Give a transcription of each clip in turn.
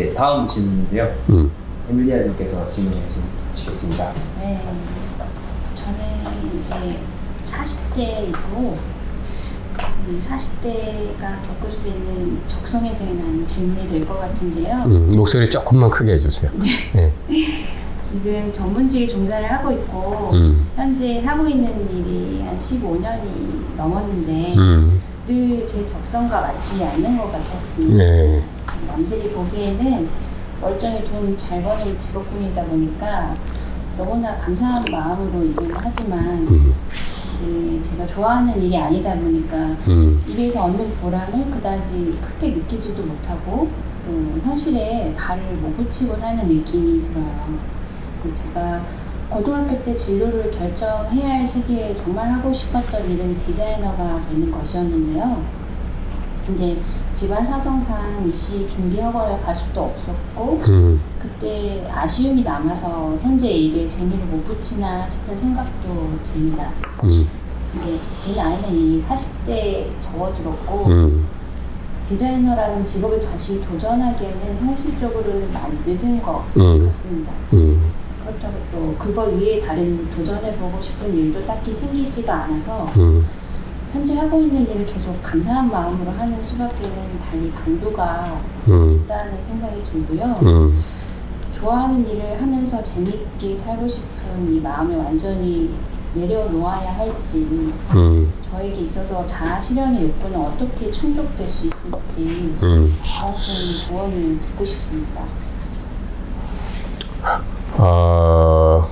이제 다음 질문인데요. 음. 에밀리아님께서 질문해 주시겠습니다. 네, 저는 이제 40대이고 40대가 겪을 수 있는 적성에 대한 질문이 될 것 같은데요. 음, 목소리 조금만 크게 해주세요. 네. 지금 전문직에 종사를 하고 있고 음. 현재 하고 있는 일이 한 15년이 넘었는데 음. 늘제 적성과 맞지 않는 것 같았습니다. 네. 남들이 보기에는 멀쩡히 돈 잘 버는 직업군이다 보니까 너무나 감사한 마음으로 일을 하지만 음. 그 제가 좋아하는 일이 아니다 보니까 음. 일에서 얻는 보람을 그다지 크게 느끼지도 못하고 또 현실에 발을 못 붙이고 사는 느낌이 들어요. 그 제가 고등학교 때 진로를 결정해야 할 시기에 정말 하고 싶었던 일은 디자이너가 되는 것이었는데요. 근데 집안 사정상 입시 준비학원을 갈 수도 없었고 음. 그때 아쉬움이 남아서 현재 일에 재미를 못 붙이나 싶은 생각도 듭니다. 음. 근데 제 나이는 이미 40대에 접어들었고 음. 디자이너라는 직업을 다시 도전하기에는 현실적으로는 많이 늦은 것 음. 같습니다. 음. 그렇다고 또 그거 위에 다른 도전해보고 싶은 일도 딱히 생기지가 않아서 음. 현재 하고 있는 일을 계속 감사한 마음으로 하는 수밖에는 달리 강도가 음. 있다는 생각이 들고요. 음. 좋아하는 일을 하면서 재미있게 살고 싶은 이 마음을 완전히 내려놓아야 할지 음. 저에게 있어서 자아 실현의 욕구는 어떻게 충족될 수 있을지 음. 그것은 조언을 듣고 싶습니다. 어,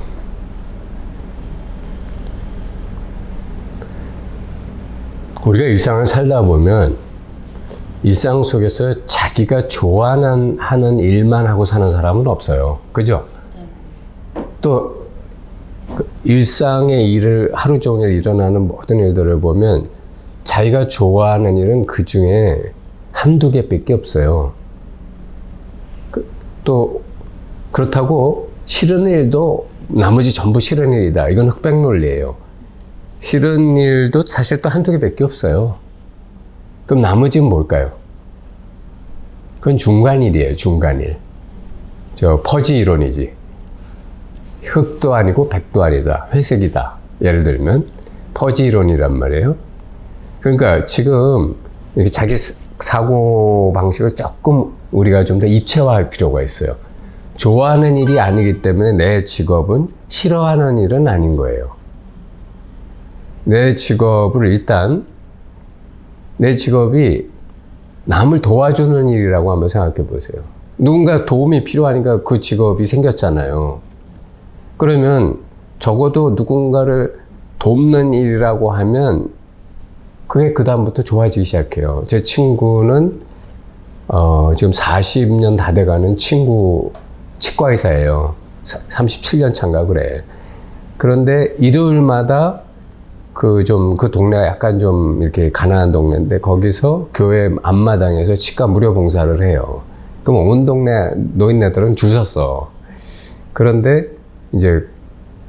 우리가 일상을 살다 보면 일상 속에서 자기가 좋아하는 하는 일만 하고 사는 사람은 없어요. 그죠? 네. 또그 일상의 일을 하루 종일 일어나는 모든 일들을 보면 자기가 좋아하는 일은 그 중에 한두 개밖에 없어요. 그, 또 그렇다고 싫은 일도 나머지 전부 싫은 일이다. 이건 흑백 논리예요. 싫은 일도 사실 또 한두 개밖에 없어요. 그럼 나머지는 뭘까요? 그건 중간일이에요. 중간일. 저 퍼지 이론이지. 흑도 아니고 백도 아니다. 회색이다. 예를 들면 퍼지 이론이란 말이에요. 그러니까 지금 이렇게 자기 사고 방식을 조금 우리가 좀 더 입체화할 필요가 있어요. 좋아하는 일이 아니기 때문에 내 직업은 싫어하는 일은 아닌 거예요. 내 직업을 일단 내 직업이 남을 도와주는 일이라고 한번 생각해 보세요. 누군가 도움이 필요하니까 그 직업이 생겼잖아요. 그러면 적어도 누군가를 돕는 일이라고 하면 그게 그다음부터 좋아지기 시작해요. 제 친구는 어, 지금 40년 다 돼가는 친구 치과 의사예요. 37년 차인가 그래. 그런데 일요일마다 그좀그 동네가 약간 좀 이렇게 가난한 동네인데 거기서 교회 앞마당에서 치과 무료 봉사를 해요. 그럼 온 동네 노인네들은 줄 섰어. 그런데 이제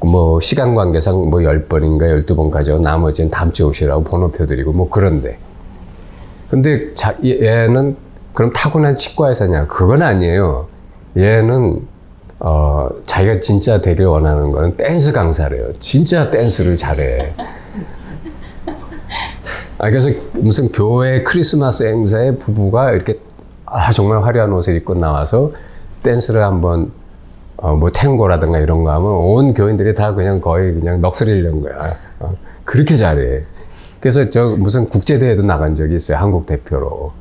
뭐 시간 관계상 뭐 10번인가 12번까지 하고 나머지는 다음 주에 오시라고 번호표 드리고 뭐 그런데. 근데 자, 얘는 그럼 타고난 치과 의사냐? 그건 아니에요. 얘는 어, 자기가 진짜 되길 원하는 건 댄스 강사래요. 진짜 댄스를 잘해. 아, 그래서 무슨 교회 크리스마스 행사에 부부가 이렇게 아, 정말 화려한 옷을 입고 나와서 댄스를 한번 어, 뭐 탱고라든가 이런 거 하면 온 교인들이 다 그냥 거의 그냥 넋을 잃는 거야. 어, 그렇게 잘해. 그래서 저 무슨 국제대회도 나간 적이 있어요. 한국 대표로.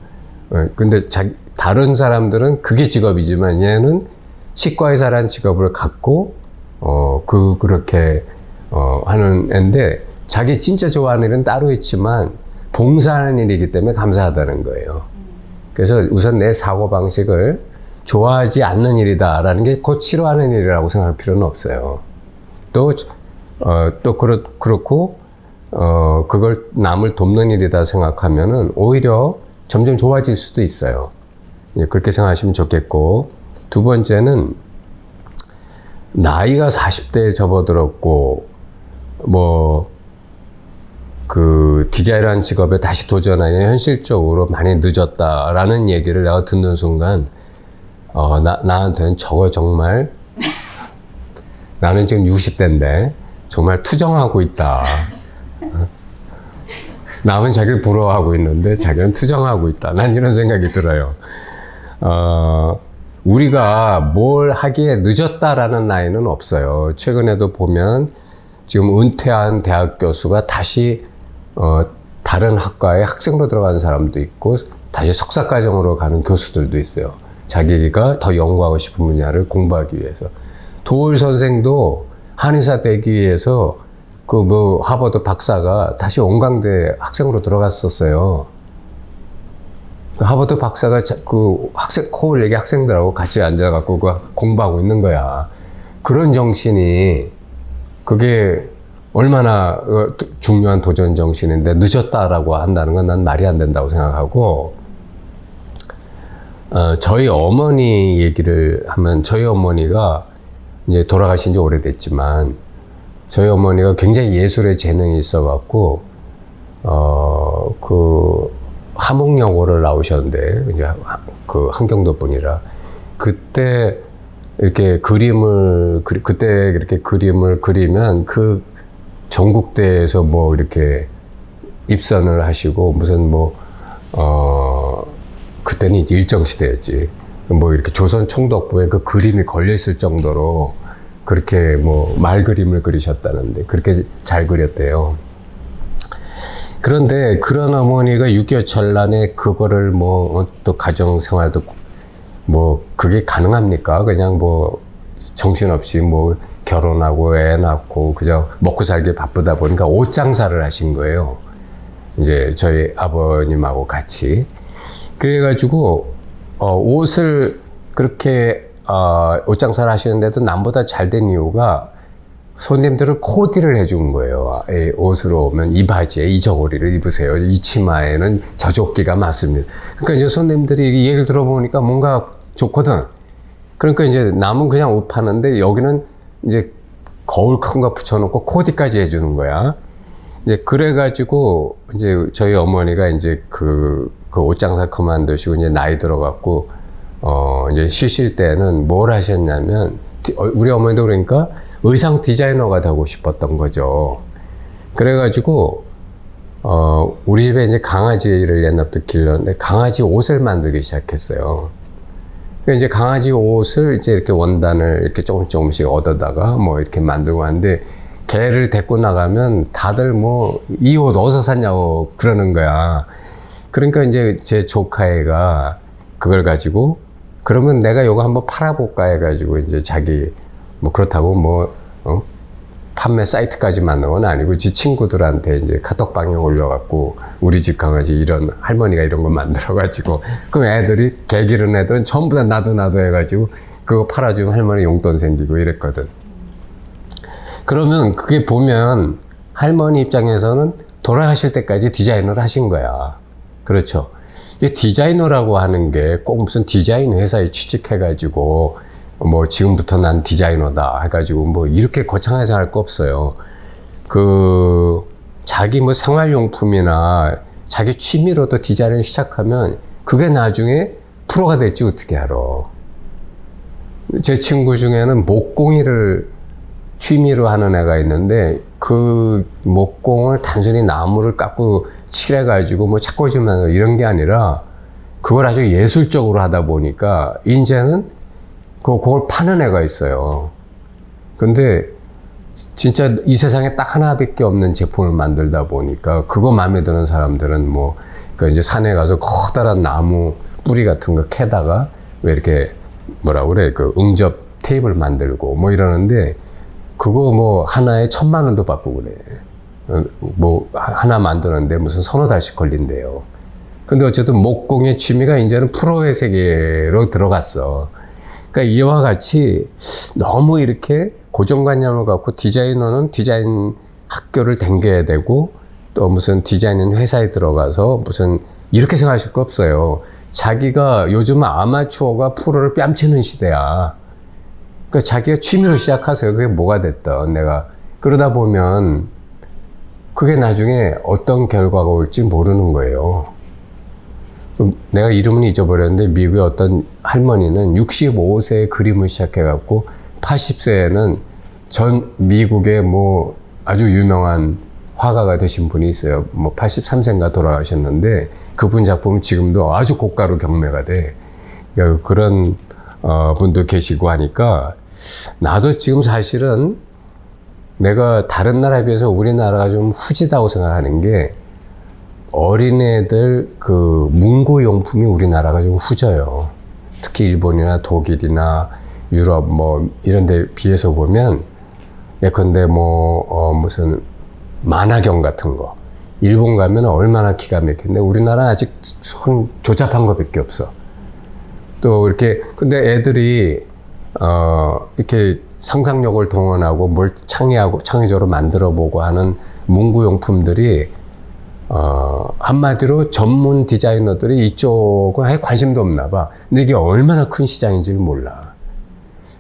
어, 근데 자, 다른 사람들은 그게 직업이지만 얘는 치과의사라는 직업을 갖고 어, 그, 그렇게 어, 하는 애인데 자기 진짜 좋아하는 일은 따로 있지만 봉사하는 일이기 때문에 감사하다는 거예요. 그래서 우선 내 사고 방식을 좋아하지 않는 일이다라는 게 곧 싫어하는 일이라고 생각할 필요는 없어요. 또, 어, 또 그렇, 그렇고, 어, 그걸 남을 돕는 일이다 생각하면은 오히려 점점 좋아질 수도 있어요. 예, 그렇게 생각하시면 좋겠고, 두 번째는 나이가 40대에 접어들었고, 뭐, 그 디자이너라는 직업에 다시 도전하기 현실적으로 많이 늦었다라는 얘기를 내가 듣는 순간 어, 나, 나한테는 저거 정말 나는 지금 60대인데 정말 투정하고 있다. 어? 남은 자기를 부러워하고 있는데 자기는 투정하고 있다. 난 이런 생각이 들어요. 어, 우리가 뭘 하기에 늦었다라는 나이는 없어요. 최근에도 보면 지금 은퇴한 대학 교수가 다시 어, 다른 학과에 학생으로 들어가는 사람도 있고 다시 석사 과정으로 가는 교수들도 있어요. 자기가 더 연구하고 싶은 분야를 공부하기 위해서. 도울 선생도 한의사 되기 위해서 그 뭐 하버드 박사가 다시 온강대 학생으로 들어갔었어요. 그 하버드 박사가 자- 그 학생 코울 얘기 학생들하고 같이 앉아갖고 그 공부하고 있는 거야. 그런 정신이 그게 얼마나 어, 도- 중요한 도전 정신인데 늦었다라고 한다는 건 난 말이 안 된다고 생각하고 어, 저희 어머니 얘기를 하면 저희 어머니가 이제 돌아가신 지 오래됐지만 저희 어머니가 굉장히 예술에 재능이 있어 갖고 어그 함흥여고를 나오셨는데 이제 하- 그 한경도 분이라 그때 이렇게 그림을 그리- 그때 이렇게 그림을 그리면 그 전국대에서 뭐 이렇게 입선을 하시고 무슨 뭐 어 그때는 이제 일정 시대였지 뭐 이렇게 조선 총독부에 그 그림이 걸려 있을 정도로 그렇게 뭐 말 그림을 그리셨다는데 그렇게 잘 그렸대요. 그런데 그런 어머니가 6.25 전란에 그거를 뭐 또 가정 생활도 뭐 그게 가능합니까? 그냥 뭐 정신없이 뭐 결혼하고 애 낳고 그저 먹고 살기 바쁘다 보니까 옷 장사를 하신 거예요. 이제 저희 아버님하고 같이. 그래가지고 어, 옷을 그렇게 어, 옷 장사를 하시는데도 남보다 잘 된 이유가 손님들을 코디를 해준 거예요. 이 옷으로 오면 이 바지에 이 저고리를 입으세요. 이 치마에는 저 조끼가 맞습니다. 그러니까 이제 손님들이 이 얘기를 들어보니까 뭔가 좋거든. 그러니까 이제 남은 그냥 옷 파는데 여기는 이제 거울 큰 거 붙여놓고 코디까지 해주는 거야. 이제 그래가지고 이제 저희 어머니가 이제 그, 그 옷장사 그만두시고 이제 나이 들어갖고 어 이제 쉬실 때는 뭘 하셨냐면 디- 어, 우리 어머니도 그러니까 의상 디자이너가 되고 싶었던 거죠. 그래가지고 어 우리 집에 이제 강아지를 옛날부터 길렀는데 강아지 옷을 만들기 시작했어요. 그 이제 강아지 옷을 이제 이렇게 원단을 이렇게 조금 조금씩 얻어다가 뭐 이렇게 만들고 하는데 개를 데리고 나가면 다들 뭐 이 옷 어디서 샀냐고 그러는 거야. 그러니까 이제 제 조카애가 그걸 가지고 그러면 내가 요거 한번 팔아볼까 해가지고 이제 자기 뭐 그렇다고 뭐 어? 판매 사이트까지 만든 건 아니고 지 친구들한테 이제 카톡방에 올려갖고 우리 집 강아지 이런 할머니가 이런 거 만들어가지고 그럼 애들이 개 기른 애들은 전부 다 나도 나도 해가지고 그거 팔아주면 할머니 용돈 생기고 이랬거든. 그러면 그게 보면 할머니 입장에서는 돌아가실 때까지 디자인을 하신 거야. 그렇죠. 이 디자이너라고 하는 게 꼭 무슨 디자인 회사에 취직해가지고 뭐 지금부터 난 디자이너다 해가지고 뭐 이렇게 거창하게 할 거 없어요. 그 자기 뭐 생활용품이나 자기 취미로도 디자인을 시작하면 그게 나중에 프로가 될지 어떻게 알아. 제 친구 중에는 목공이를 취미로 하는 애가 있는데 그 목공을 단순히 나무를 깎고 칠해가지고 뭐 책꽂이만 이런 게 아니라 그걸 아주 예술적으로 하다 보니까 이제는 그 그걸 파는 애가 있어요. 근데 진짜 이 세상에 딱 하나밖에 없는 제품을 만들다 보니까 그거 마음에 드는 사람들은 뭐 그 이제 산에 가서 커다란 나무 뿌리 같은 거 캐다가 왜 이렇게 뭐라 그래 그 응접 테이블 만들고 뭐 이러는데 그거 뭐 하나에 천만 원도 받고 그래. 어, 뭐 하- 하나 만드는데 무슨 서너 달씩 걸린대요. 근데 어쨌든 목공의 취미가 이제는 프로의 세계로 들어갔어. 그러니까 이와 같이 너무 이렇게 고정관념을 갖고 디자이너는 디자인 학교를 댕겨야 되고 또 무슨 디자인 회사에 들어가서 무슨 이렇게 생각하실 거 없어요. 자기가 요즘은 아마추어가 프로를 뺨치는 시대야. 그러니까 자기가 취미로 시작하세요. 그게 뭐가 됐던 내가 그러다 보면 그게 나중에 어떤 결과가 올지 모르는 거예요. 음, 내가 이름은 잊어버렸는데 미국의 어떤 할머니는 65세에 그림을 시작해갖고 80세에는 전 미국의 뭐 아주 유명한 화가가 되신 분이 있어요. 뭐 83세인가 돌아가셨는데 그분 작품은 지금도 아주 고가로 경매가 돼. 그러니까 그런 어, 분도 계시고 하니까 나도 지금 사실은 내가 다른 나라에 비해서 우리나라가 좀 후지다고 생각하는 게 어린애들 그 문구용품이 우리나라가 좀 후져요. 특히 일본이나 독일이나 유럽 뭐 이런 데 비해서 보면 예컨대 뭐 어, 무슨 만화경 같은 거 일본 가면 얼마나 기가 막힌데 우리나라 아직 손 조잡한 거밖에 없어. 또 이렇게 근데 애들이 어 이렇게 상상력을 동원하고 뭘 창의하고 창의적으로 만들어 보고 하는 문구용품들이 어 한마디로 전문 디자이너들이 이쪽은 아예 관심도 없나 봐. 근데 이게 얼마나 큰 시장인지를 몰라.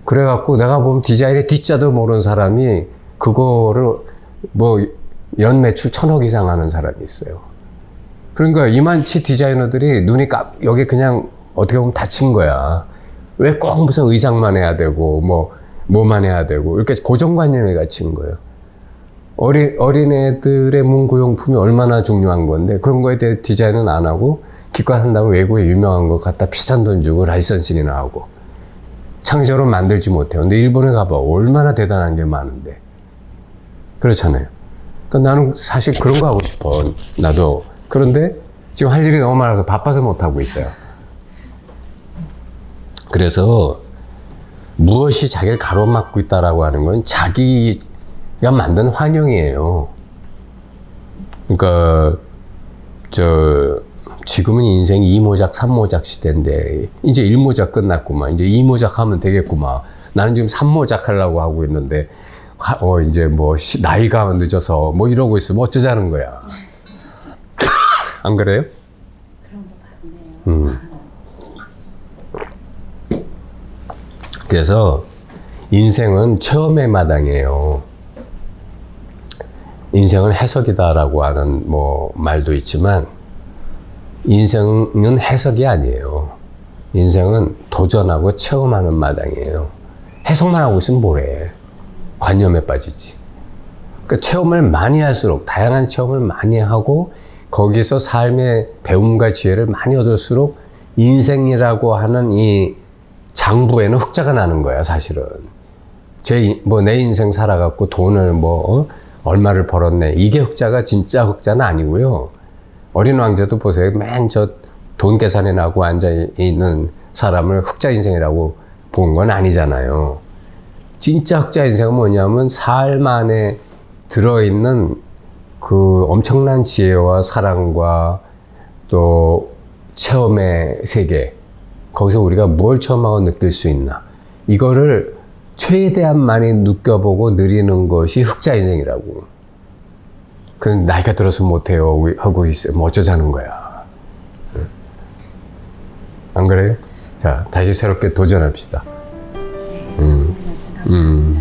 그래갖고 내가 보면 디자인의 D자도 모르는 사람이 그거를 뭐 연 매출 천억 이상 하는 사람이 있어요. 그러니까 이만치 디자이너들이 눈이 깜, 여기 그냥 어떻게 보면 다친 거야. 왜 꼭 무슨 의상만 해야 되고, 뭐, 뭐만 해야 되고, 이렇게 고정관념에 갇힌 거예요. 어린, 어린애들의 문구용품이 얼마나 중요한 건데, 그런 거에 대해 디자인은 안 하고, 기껏 한다고 외국에 유명한 거 갖다 비싼 돈 주고 라이선싱이나 하고, 창의적으로 만들지 못해요. 근데 일본에 가봐. 얼마나 대단한 게 많은데. 그렇잖아요. 그러니까 나는 사실 그런 거 하고 싶어. 나도. 그런데 지금 할 일이 너무 많아서 바빠서 못 하고 있어요. 그래서 무엇이 자기를 가로막고 있다라고 하는 건 자기 가 만든 환영이에요. 그러니까 저 지금은 인생 2모작, 3모작 시대인데 이제 1모작 끝났구만. 이제 2모작 하면 되겠구만. 나는 지금 3모작 하려고 하고 있는데 하- 어 이제 뭐 시- 나이가 늦어서 뭐 이러고 있으면 어쩌자는 거야. 안 그래요? 음. 그래서 인생은 체험의 마당이에요. 인생은 해석이다라고 하는 뭐 말도 있지만 인생은 해석이 아니에요. 인생은 도전하고 체험하는 마당이에요. 해석만 하고 있으면 뭐해. 관념에 빠지지. 그 체험을 많이 할수록 다양한 체험을 많이 하고 거기서 삶의 배움과 지혜를 많이 얻을수록 인생이라고 하는 이 장부에는 흑자가 나는 거야 사실은 제 뭐 내 인생 살아갖고 돈을 뭐 어? 얼마를 벌었네. 이게 흑자가 진짜 흑자는 아니고요. 어린 왕자도 보세요. 맨 저 돈 계산해 나고 앉아 있는 사람을 흑자 인생이라고 본 건 아니잖아요. 진짜 흑자 인생은 뭐냐면 삶 안에 들어있는 그 엄청난 지혜와 사랑과 또 체험의 세계. 거기서 우리가 뭘 체험하고 느낄 수 있나. 이거를 최대한 많이 느껴보고 누리는 것이 흑자 인생이라고 그 나이가 들어서 못해요 하고 있어요 뭐 어쩌자는 거야 응? 안 그래요? 자 다시 새롭게 도전합시다 음, 음.